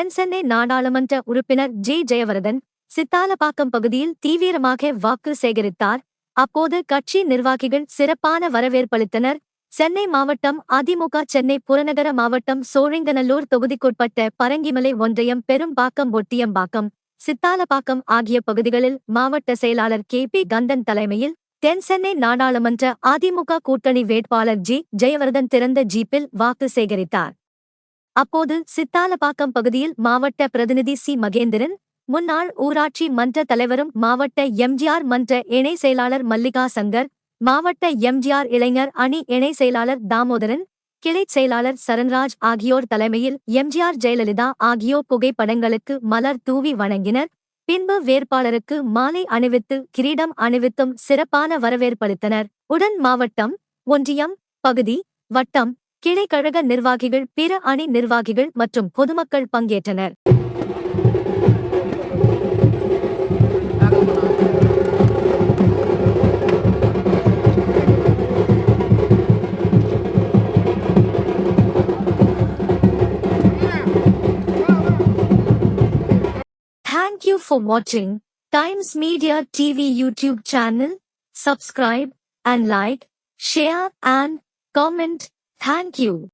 தென்சென்னை நாடாளுமன்ற உறுப்பினர் ஜி. ஜெயவர்தன் சித்தாலப்பாக்கம் பகுதியில் தீவிரமாக வாக்கு சேகரித்தார். அப்போது கட்சி நிர்வாகிகள் சிறப்பான வரவேற்பளித்தனர். சென்னை மாவட்டம் அதிமுக சென்னை புறநகர மாவட்டம் சோழிங்கநல்லூர் தொகுதிக்குட்பட்ட பரங்கிமலை ஒன்றியம் பெரும்பாக்கம் ஒட்டியம்பாக்கம் சித்தாலப்பாக்கம் ஆகிய பகுதிகளில் மாவட்ட செயலாளர் கே. பி. கந்தன் தலைமையில் தென்சென்னை நாடாளுமன்ற அதிமுக கூட்டணி வேட்பாளர் ஜி. ஜெயவர்தன் திறந்த ஜீப்பில் வாக்கு சேகரித்தார். அப்போது சித்தாலப்பாக்கம் பகுதியில் மாவட்ட பிரதிநிதி சி. மகேந்திரன் முன்னாள் ஊராட்சி மன்ற தலைவரும் மாவட்ட எம்ஜிஆர் மன்ற இணை செயலாளர் மல்லிகா சங்கர் மாவட்ட எம்ஜிஆர் இளைஞர் அணி இணை செயலாளர் தாமோதரன் கிளைச் செயலாளர் சரண்ராஜ் ஆகியோர் தலைமையில் எம்ஜிஆர் ஜெயலலிதா ஆகியோர் புகைப்படங்களுக்கு மலர் தூவி வணங்கினர். பின்பு வேட்பாளருக்கு மாலை அணிவித்து கிரீடம் அணிவித்தும் சிறப்பான வரவேற்பளித்தனர் உடன் மாவட்டம் ஒன்றியம் பகுதி வட்டம் கிளைக்கழக நிர்வாகிகள் பிற அணி நிர்வாகிகள் மற்றும் பொதுமக்கள் பங்கேற்றனர் Thank you for watching Times Media TV YouTube channel. Subscribe and like, share and comment. Thank you.